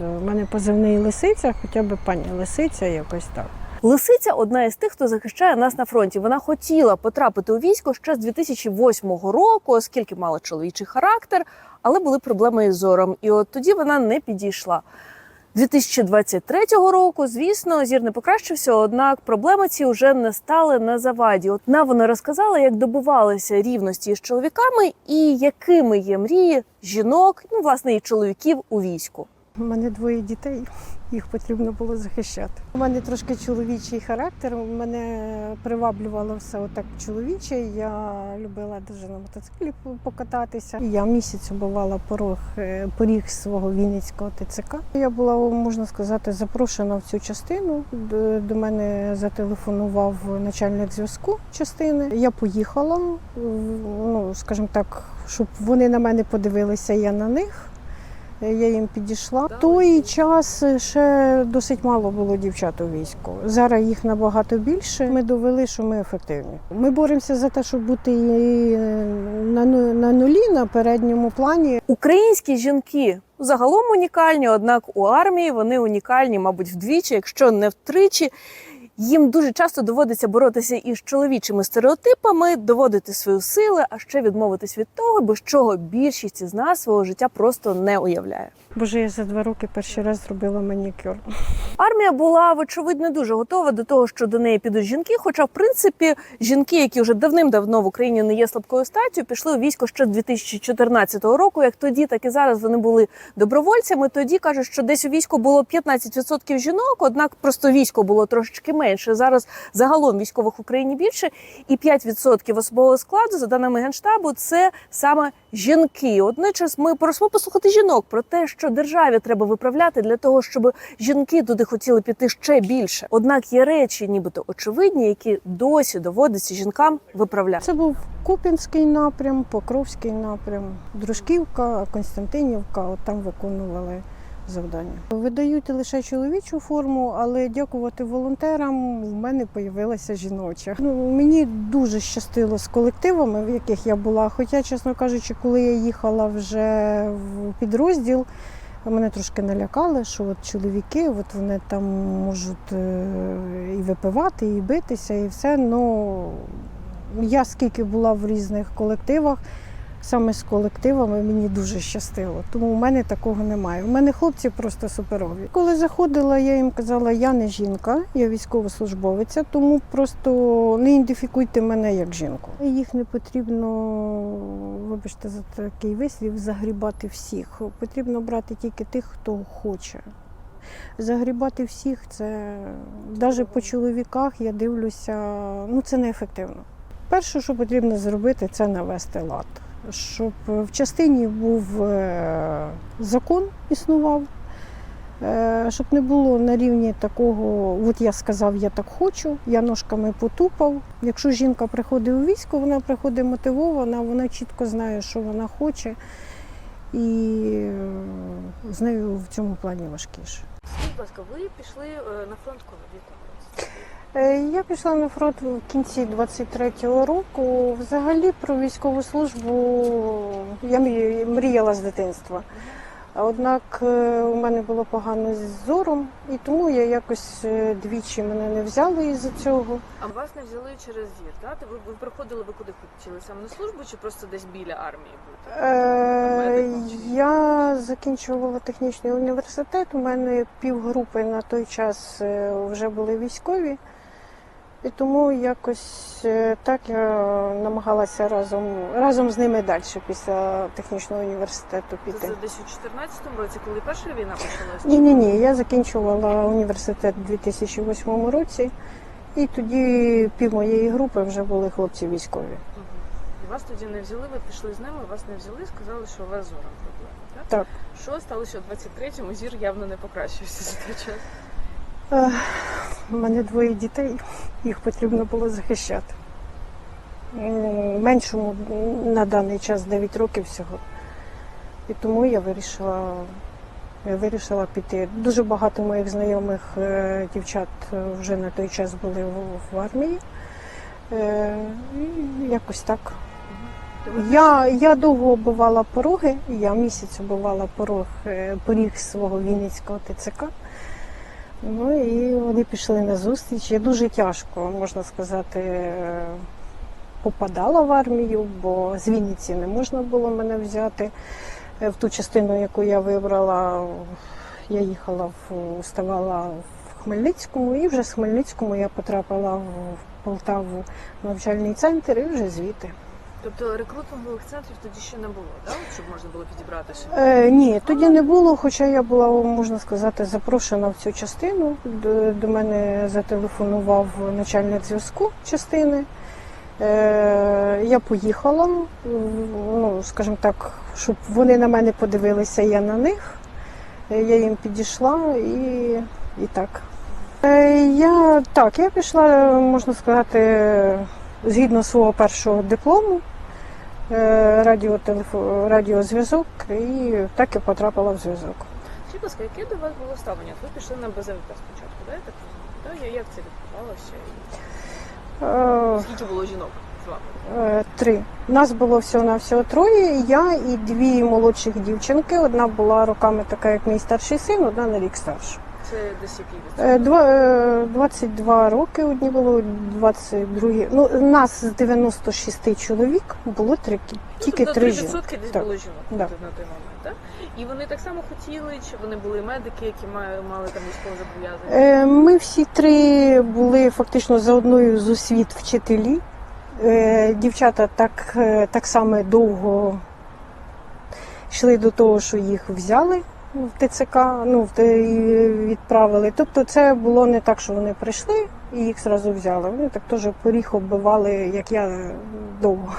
У мене позивний лисиця, хоча б пані лисиця, якось так. Лисиця одна із тих, хто захищає нас на фронті. Вона хотіла потрапити у військо ще з 2008 року, оскільки мала чоловічий характер, але були проблеми із зором. І от тоді вона не підійшла. 2023 року, звісно, зір не покращився, однак проблеми ці вже не стали на заваді. От на вона розказала, як добувалися рівності з чоловіками і якими є мрії жінок, ну власне і чоловіків у війську. У мене двоє дітей, їх потрібно було захищати. У мене трошки чоловічий характер. Мене приваблювало все отак чоловіче. Я любила дуже на мотоциклі покататися. Я місяць бувала порог е, поріг свого Вінницького ТЦК. Я була, можна сказати, запрошена в цю частину. До- мене зателефонував начальник зв'язку частини. Я поїхала, ну скажімо так, щоб вони на мене подивилися, я на них. Я їм підійшла. В той час ще досить мало було дівчат у війську. Зараз їх набагато більше. Ми довели, що ми ефективні. Ми боремося за те, щоб бути і на, ну- на нулі, на передньому плані. Українські жінки загалом унікальні, однак у армії вони унікальні, мабуть, вдвічі, якщо не втричі. Їм дуже часто доводиться боротися із чоловічими стереотипами, доводити свої сили, а ще відмовитись від того, без чого більшість із нас свого життя просто не уявляє. Боже, я за два роки перший раз зробила манікюр. Армія була, вочевидь, не дуже готова до того, що до неї підуть жінки. Хоча, в принципі, жінки, які вже давним-давно в Україні не є слабкою статтю, пішли у військо ще з 2014 року. Як тоді, так і зараз вони були добровольцями. Тоді кажуть, що десь у війську було 15% жінок, однак просто військо було трошечки менше. Зараз загалом військових в Україні більше, і 5% особового складу, за даними генштабу, це саме жінки. Одночас ми просимо послухати жінок про те, що державі треба виправляти для того, щоб жінки туди хотіли піти ще більше. Однак є речі, нібито очевидні, які досі доводиться жінкам виправляти. Це був Купінський напрям, Покровський напрям, Дружківка, Константинівка. От там виконували завдання. Видають лише чоловічу форму, але дякувати волонтерам в мене появилася жіноча. Ну, мені дуже щастило з колективами, в яких я була. Хоча, чесно кажучи, коли я їхала вже в підрозділ. Мене трошки налякали, що от чоловіки, от вони там можуть е, і випивати, і битися, і все. Ну я скільки була в різних колективах, саме з колективами мені дуже щастило. Тому у мене такого немає. У мене хлопці просто суперові. Коли заходила, я їм казала, я не жінка, я військовослужбовиця, тому просто не ідентифікуйте мене як жінку. Їх не потрібно, вибачте за такий вислів, загрібати всіх. Потрібно брати тільки тих, хто хоче. Загрібати всіх це навіть по чоловіках я дивлюся, ну це неефективно. Перше, що потрібно зробити, це навести лад, щоб в частині був е, закон існував, е, щоб не було на рівні такого, от я сказав, я так хочу, я ножками потупав. Якщо жінка приходить у військо, вона приходить мотивована, вона чітко знає, що вона хоче, і е, з нею в цьому плані важкіше. Скажіть, будь ласка, ви пішли на фронт коли в якому році? Е, Я пішла на фронт в кінці 23-го року. Взагалі про військову службу я мрі- мріяла з дитинства. Однак е, у мене було погано з зором, і тому я якось е, двічі мене не взяли із-за цього. А вас не взяли через зір, так? Ви, ви приходили, ви куди хотіли? Саме на службу чи просто десь біля армії бути? Е, Я закінчувала технічний університет. У мене півгрупи на той час е, вже були військові. І тому якось е, так я намагалася разом, разом з ними далі після технічного університету Це піти. десь у 14-му році, коли перша війна почалася? Ні, ні, ні. Я закінчувала університет у 2008 році, і тоді пів моєї групи вже були хлопці військові. Мгм. І вас тоді не взяли, ви пішли з ними, вас не взяли, сказали, що у вас зором проблеми, так? Так. Що сталося у 23-му? Зір явно не покращився за той час. У мене двоє дітей, їх потрібно було захищати. Меншому на даний час 9 років всього. І тому я вирішила, я вирішила піти. Дуже багато моїх знайомих е, дівчат е, вже на той час були в, армії. Е, і якось так. Я, я довго оббивала пороги, я місяць оббивала порог, е, поріг свого Вінницького ТЦК. Ну і вони пішли на зустріч. Я дуже тяжко, можна сказати, е, попадала в армію, бо з Вінниці не можна було мене взяти. Е, В ту частину, яку я вибрала, я їхала в ставала в Хмельницькому, і вже з Хмельницькому я потрапила в Полтаву в навчальний центр і вже звідти. Тобто рекрутингових центрів тоді ще не було, так? Щоб можна було підібратися? Е, ні, тоді не було, хоча я була, можна сказати, запрошена в цю частину. До, до мене зателефонував начальник зв'язку частини. Е, я поїхала, ну, скажімо так, щоб вони на мене подивилися, я на них. Е, Я їм підійшла і, і так. Е, я так, я пішла, можна сказати, згідно свого першого диплому. Е, радіозв'язок і так і потрапила в зв'язок. Скажіть, будь ласка, яке до вас було ставлення? Ви пішли на БЗВП спочатку, так? Я так розумію? Як це відбувалося? Е, Скільки було жінок з вами? е, Три. Нас було всього на всього троє. Я і дві молодших дівчинки. Одна була роками така, як мій старший син, одна на рік старша. Це десь який Е, Два, е, 22 роки одні було, 22. Ну, нас з 96 чоловік було три, тільки тобто три жінки. десь Так. було жінок Да. на той момент, так? І вони так само хотіли, чи вони були медики, які мали, мали там військове зобов'язання? Е, Ми всі три були фактично за одною з освіт вчителі. Е, Дівчата так, е, так само довго йшли до того, що їх взяли в ТЦК, ну, в відправили. Тобто це було не так, що вони прийшли і їх зразу взяли. Вони так теж поріг оббивали, як я довго.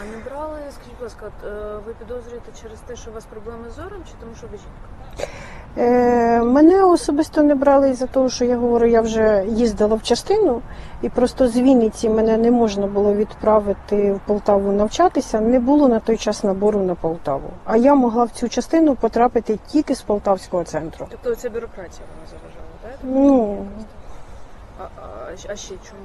А не брали, скажіть, будь ласка, е, ви підозрюєте через те, що у вас проблеми з зором, чи тому, що ви жінка? Е, мене особисто не брали із-за того, що я говорю, я вже їздила в частину, і просто з Вінниці мене не можна було відправити в Полтаву навчатися. Не було на той час набору на Полтаву. А я могла в цю частину потрапити тільки з Полтавського центру. Тобто ця бюрократія вона заважала, так? Ну А, а, а ще чому?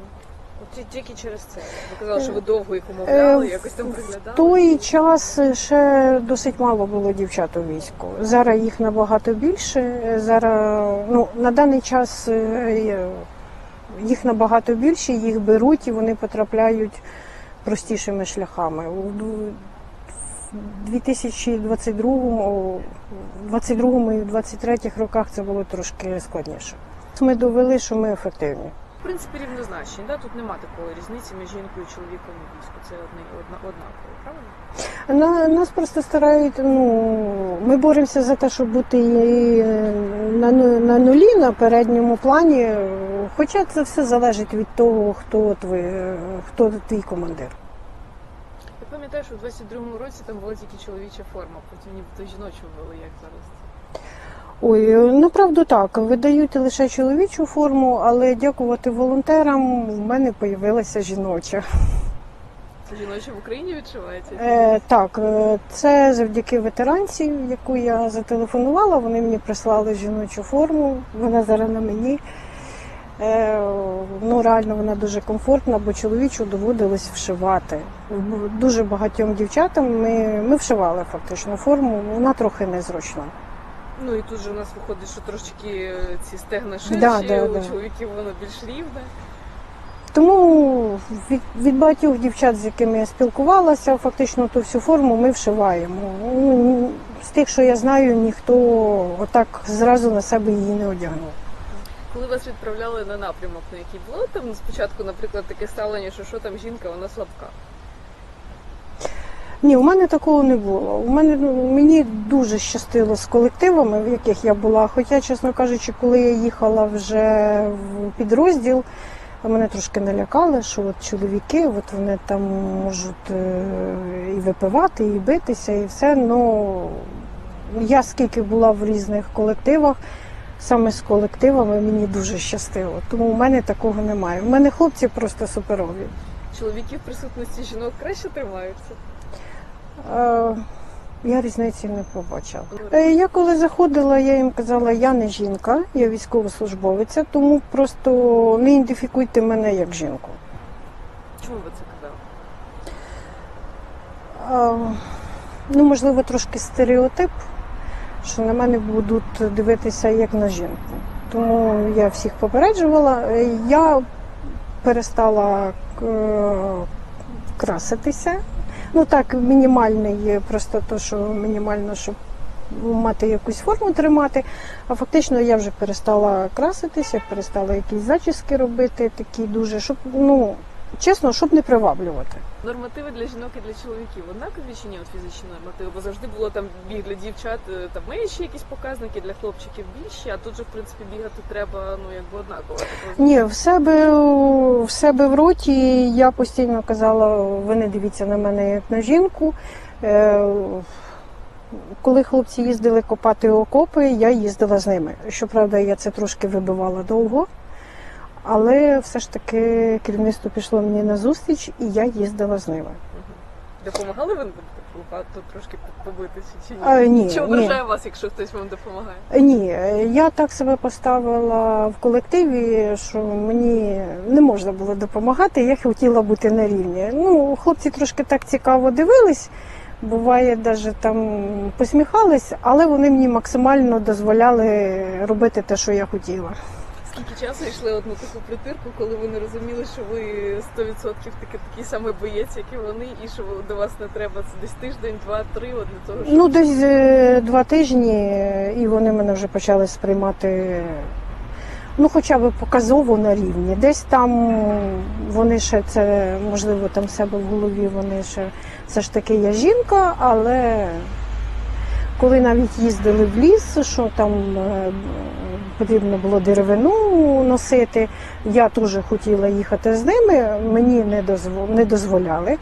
Тільки через це. Ви казали, що ви довго їх умовляли, Е, якось там в той час ще досить мало було дівчат у війську. Зараз їх набагато більше. Зараз ну на даний час е, їх набагато більше, їх беруть і вони потрапляють простішими шляхами. У ду- в 2022, 22 і 23 роках це було трошки складніше. Ми довели, що ми ефективні. В принципі, рівнозначні, да? тут нема такої різниці між жінкою і чоловіком у війську. Це одне, одна, однаково, правильно? На, нас просто старають, ну, ми боремося за те, щоб бути і на, ну- на нулі, на передньому плані. Хоча це все залежить від того, хто твій, хто твій командир. Я пам'ятаю, що в 22-му році там була тільки чоловіча форма, потім нібито жіночу ввели, як зараз. Ой, направду так, видають лише чоловічу форму, але дякувати волонтерам в мене появилася жіноча. Це жіноча в Україні відчувається? Е, так, е, це завдяки ветеранці, яку я зателефонувала. Вони мені прислали жіночу форму. Вона зараз на мені. Е, ну, реально вона дуже комфортна, бо чоловічу доводилось вшивати. Дуже багатьом дівчатам ми, ми вшивали фактично форму, вона трохи незручна. Ну і тут же у нас виходить, що трошечки е, ці стегна ширші, Да, да, у да. чоловіків воно більш рівне. Тому від, від багатьох дівчат, з якими я спілкувалася, фактично ту всю форму ми вшиваємо. Ну, з тих, що я знаю, ніхто отак зразу на себе її не одягнув. Коли вас відправляли на напрямок, на який було там спочатку, наприклад, таке ставлення, що що там жінка, вона слабка. Ні, у мене такого не було. У мене ну, мені дуже щастило з колективами, в яких я була. Хоча, чесно кажучи, коли я їхала вже в підрозділ, мене трошки налякали, що от чоловіки, от вони там можуть е, і випивати, і битися, і все. Ну я скільки була в різних колективах, саме з колективами мені дуже щастило. Тому у мене такого немає. У мене хлопці просто суперові. Чоловіки в присутності жінок краще тримаються. Е, Я різниці не побачила. Е, Я коли заходила, я їм казала, я не жінка, я військовослужбовиця, тому просто не ідентифікуйте мене як жінку. Чому ви це казали? Ну, можливо, трошки стереотип, що на мене будуть дивитися як на жінку. Тому я всіх попереджувала. Е, Я перестала е, краситися. Ну так, мінімальний, просто то, що мінімально, щоб мати якусь форму тримати. А фактично я вже перестала краситися, перестала якісь зачіски робити, такі дуже, щоб, ну, чесно, щоб не приваблювати. Нормативи для жінок і для чоловіків однакові чи ні? От фізичні нормативи, бо завжди було там біг для дівчат, е, там менші якісь показники, для хлопчиків більші, а тут же в принципі бігати треба ну якби однаково. Ні, в себе, в себе в роті я постійно казала, ви не дивіться на мене як на жінку. Е, Коли хлопці їздили копати окопи, я їздила з ними. Щоправда, я це трошки вибивала довго, але все ж таки керівництво пішло мені на зустріч, і я їздила з ними. Допомагали ви тут трошки побитися чи ні? А, ні, чи ні. вас, якщо хтось вам допомагає? Ні, я так себе поставила в колективі, що мені не можна було допомагати, я хотіла бути на рівні. Ну, хлопці трошки так цікаво дивились, буває, навіть там посміхались, але вони мені максимально дозволяли робити те, що я хотіла. Скільки часу йшли от на таку притирку, коли ви не розуміли, що ви 100% таки такий самий боєць, як і вони, і що до вас не треба це десь тиждень, два, три, от для того, щоб Ну, десь е, два тижні, і вони мене вже почали сприймати. Ну, хоча б показово на рівні. Десь там вони ще це, можливо, там себе в голові вони ще все ж таки я жінка, але коли навіть їздили в ліс, що там е, потрібно було деревину носити, я теж хотіла їхати з ними, мені не дозволяли.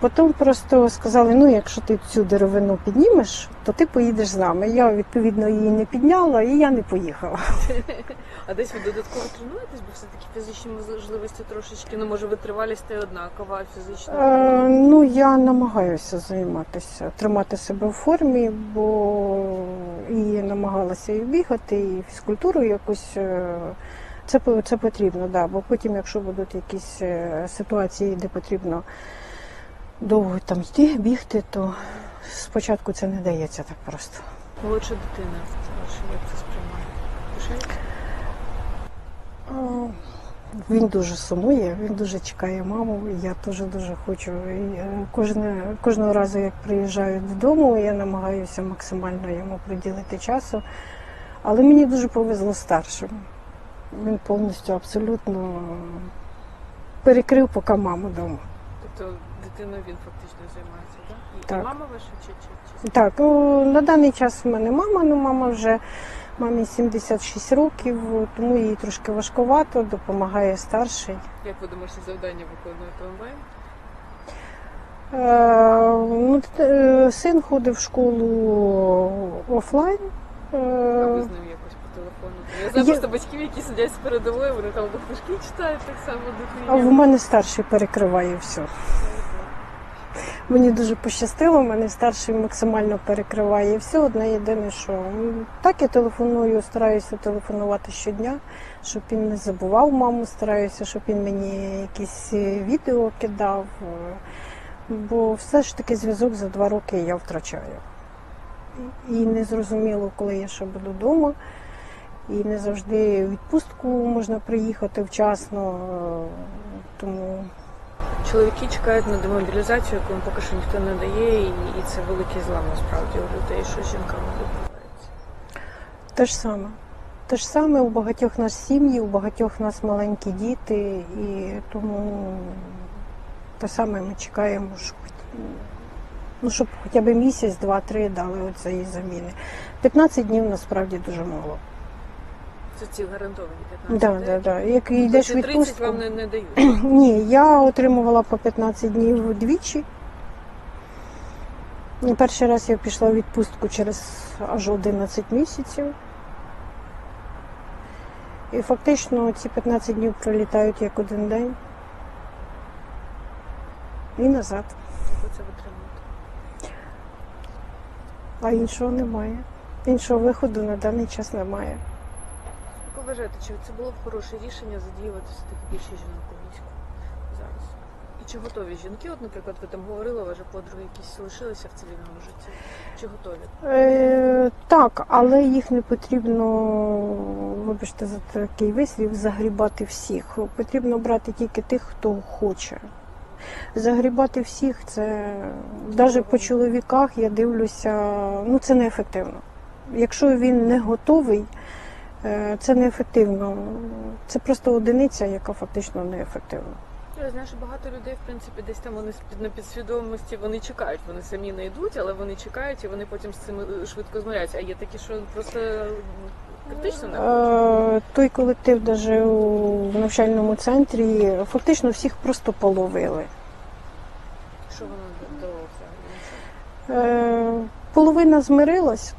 Потім просто сказали: ну, якщо ти цю деревину піднімеш, то ти поїдеш з нами. Я відповідно її не підняла і я не поїхала. А десь ви додатково тренуєтесь, бо все-таки фізичні можливості трошечки, ну може витривалість та й однакова, фізична. Е, ну, я намагаюся займатися, тримати себе в формі, бо і намагалася і бігати, і фізкультуру якусь. е, Це, це потрібно, да, бо потім, якщо будуть якісь е, ситуації, де потрібно довго там йти, бігти, то спочатку це не дається так просто. Молодша дитина як це сприймає? Пишається? Він дуже сумує, він дуже чекає маму. і Я теж дуже хочу. І е, кожне, кожного разу, як приїжджаю додому, я намагаюся максимально йому приділити часу. Але мені дуже повезло старшим. Він повністю абсолютно перекрив поки маму вдома. Дитиною він фактично займається, так? І, Так. мама ваша чи, чи, чи... Так, ну, на даний час в мене мама, ну мама вже мамі 76 років, тому їй трошки важкувато, допомагає старший. як ви домашні завдання виконуєте онлайн? Е, ну, т- е, син ходив в школу офлайн. А ви Е, з ним якось по телефону? Я знаю Я- просто батьків, які сидять з передової, вони там або книжки читають так само А в мене старший перекриває все. Мені дуже пощастило, в мене старший максимально перекриває все. Одне єдине, що так я телефоную, стараюся телефонувати щодня, щоб він не забував маму, стараюся, щоб він мені якісь е, відео кидав. е, Бо все ж таки зв'язок за два роки я втрачаю. І не зрозуміло, коли я ще буду вдома. І не завжди відпустку можна приїхати вчасно. е, Тому Чоловіки чекають на демобілізацію, яку їм поки що ніхто не дає, і, це великий злам насправді у людей, що з жінками відбувається. те ж саме. Те ж саме у багатьох нас сім'ї, у багатьох нас маленькі діти, і тому те саме ми чекаємо, щоб, ну, щоб хоча б місяць, два-три дали оцеї заміни. 15 днів насправді дуже мало. Це ці гарантовані 15 да, да. Як йдеш в Тобто 30 відпустку. вам не, не дають. Ні, я отримувала по 15 днів двічі. І Перший раз я пішла в відпустку через аж 11 місяців. І фактично ці 15 днів пролітають як один день. І назад. Як ви це витримуєте? А іншого немає. Іншого виходу на даний час немає. Вважаєте, чи це було б хороше рішення задіювати все-таки більше жінок у війську зараз? І Чи готові жінки? От, наприклад, ви там говорили, же подруги якісь лишилися в цивільному житті. Чи готові? Е, так, але їх не потрібно, вибачте за такий вислів, загрібати всіх. Потрібно брати тільки тих, хто хоче. Загрібати всіх це навіть по чоловіках я дивлюся, ну це неефективно. Якщо він не готовий, це неефективно. Це просто одиниця, яка фактично неефективна. Я знаю, що багато людей, в принципі, десь там вони на підсвідомості вони чекають, вони самі не йдуть, але вони чекають і вони потім з цим е, швидко змиряються. А є такі, що просто критично не хочуть. Е, Той колектив, даже у- в навчальному центрі, фактично всіх просто половили. Що воно? Е, Половина змирилась,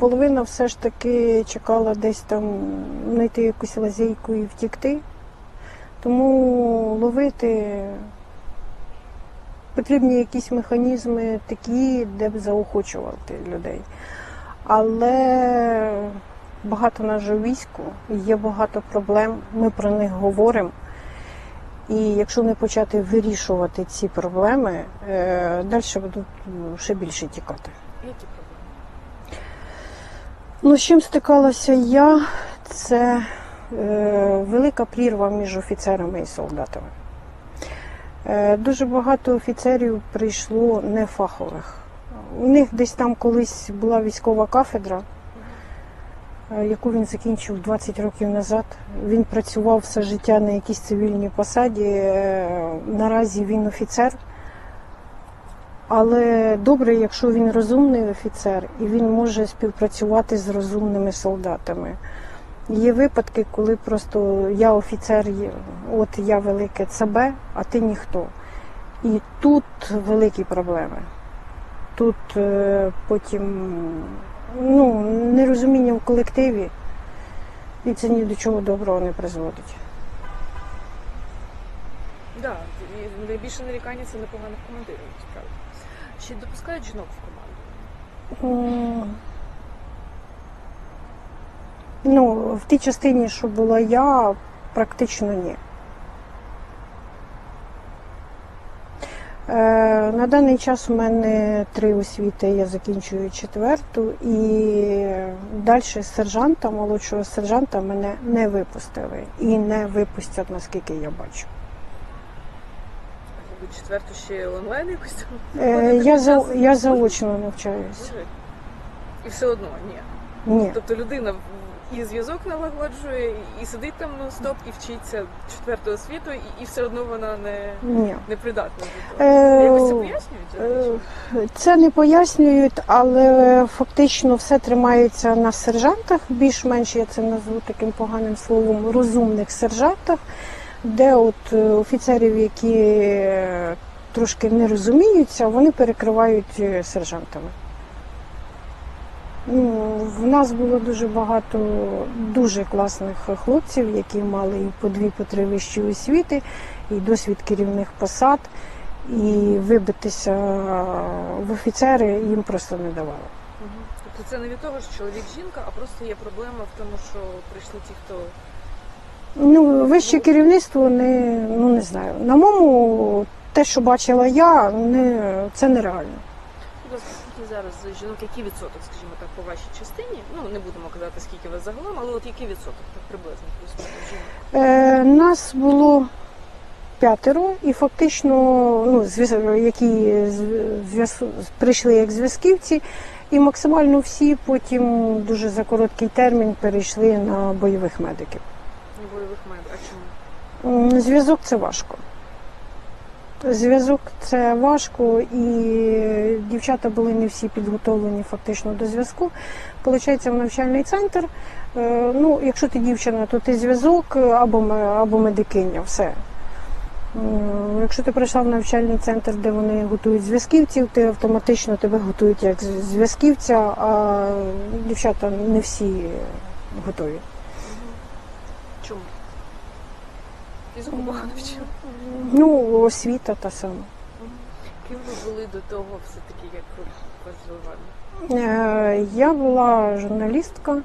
половина все ж таки чекала десь там знайти якусь лазейку і втікти. Тому ловити потрібні якісь механізми такі, де б заохочувати людей. Але багато нас же війську, є багато проблем, ми про них говоримо. І якщо не почати вирішувати ці проблеми, далі будуть ще більше тікати. Які? Ну, з чим стикалася я, це е, велика прірва між офіцерами і солдатами. Е, дуже багато офіцерів прийшло нефахових. У них десь там колись була військова кафедра, е, яку він закінчив 20 років назад. Він працював все життя на якійсь цивільній посаді. Е, Наразі він офіцер. Але добре, якщо він розумний офіцер і він може співпрацювати з розумними солдатами. Є випадки, коли просто я офіцер, от я велике ЦБ, а ти ніхто. І тут великі проблеми. Тут е, потім ну, нерозуміння в колективі, і це ні до чого доброго не призводить. Да, найбільше нарікання це непоганих командирів, насправді. Чи допускають жінок в команду? Ну, в тій частині, що була я, практично ні. Е, На даний час у мене три освіти, я закінчую четверту, і далі сержанта, молодшого сержанта мене не випустили і не випустять, наскільки я бачу. Четверту ще онлайн якось там? Е, Я, за, я заочно навчаюся. І все одно ні. Ні. Тобто людина і зв'язок налагоджує, і сидить там стоп, і вчиться четверту освіту, і, і все одно вона не, Ні. не придатна до того. Е, Якось це пояснюють? Е, Це не пояснюють, але фактично все тримається на сержантах, більш-менш я це назву таким поганим словом, розумних сержантах, де от е, офіцерів, які е, трошки не розуміються, вони перекривають е, сержантами. Ну, в нас було дуже багато дуже класних хлопців, які мали і по дві, по три вищі освіти, і досвід керівних посад і вибитися в офіцери їм просто не давали. Тобто це не від того, що чоловік жінка, а просто є проблема в тому, що прийшли ті, хто Ну, вище керівництво не, ну не знаю. На моєму, те, що бачила я, не, це нереально. Скільки зараз жінок, який відсоток, скажімо так, по вашій частині? Ну не будемо казати, скільки вас загалом, але от який відсоток так приблизно жінок? Е, нас було п'ятеро, і фактично, ну, зв'яз- які зв'яз- прийшли як зв'язківці, і максимально всі потім дуже за короткий термін перейшли на бойових медиків. Бойових мед. Чому? Зв'язок це важко. Зв'язок це важко, і дівчата були не всі підготовлені фактично до зв'язку. Получається, в навчальний центр. е, Ну, якщо ти дівчина, то ти зв'язок або, або медикиня, все. Якщо ти прийшла в навчальний центр, де вони готують зв'язківців, ти автоматично тебе готують як зв'язківця, а дівчата не всі готові. Чому? Фізику в чому? Ну, освіта та сама. Ким ви були до того, все таки, як ви розвивали? Е, Я була журналістка,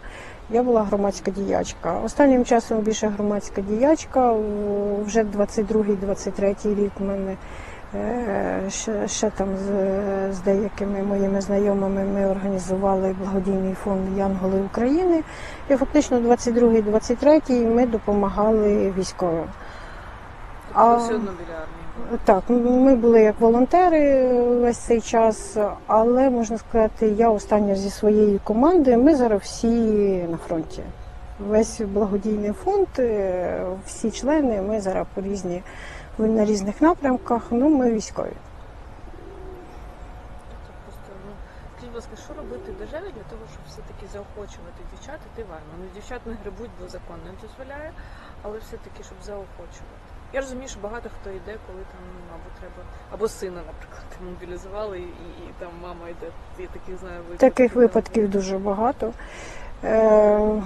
я була громадська діячка. Останнім часом більше громадська діячка. Вже 22-23 рік в мене ще, ще там з, з деякими моїми знайомими ми організували благодійний фонд Янголи України. І фактично 22-23 ми допомагали військовим. А- все одно біля армії. Так, ми були як волонтери весь цей час, але можна сказати, я остання зі своєї команди. Ми зараз всі на фронті. Весь благодійний фонд, е, всі члени, ми зараз по різні на різних напрямках. Ну, ми військові. Тобто просто, ну, скажіть, будь ласка, що робити державі для того, щоб все-таки заохочувати дівчат іти в армію? Ну, дівчат не грибуть, бо закон не дозволяє, але все-таки, щоб заохочувати. Я розумію, що багато хто йде, коли там, ну, або треба, або сина, наприклад, мобілізували, і, і, і там мама йде. Я таких знаю випадків. Таких випадків дуже багато. Е,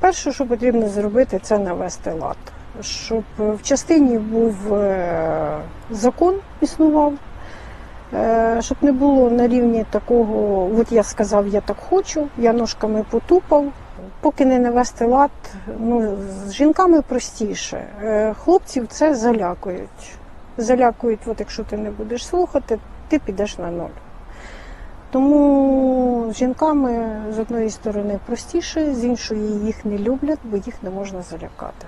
перше, що потрібно зробити, це навести лад. Щоб в частині був е, закон існував, е, щоб не було на рівні такого, от я сказав, я так хочу, я ножками потупав. Поки не навести лад, ну, з жінками простіше. Е, Хлопців це залякують. Залякують, от якщо ти не будеш слухати, ти підеш на ноль. Тому з жінками з одної сторони простіше, з іншої їх не люблять, бо їх не можна залякати.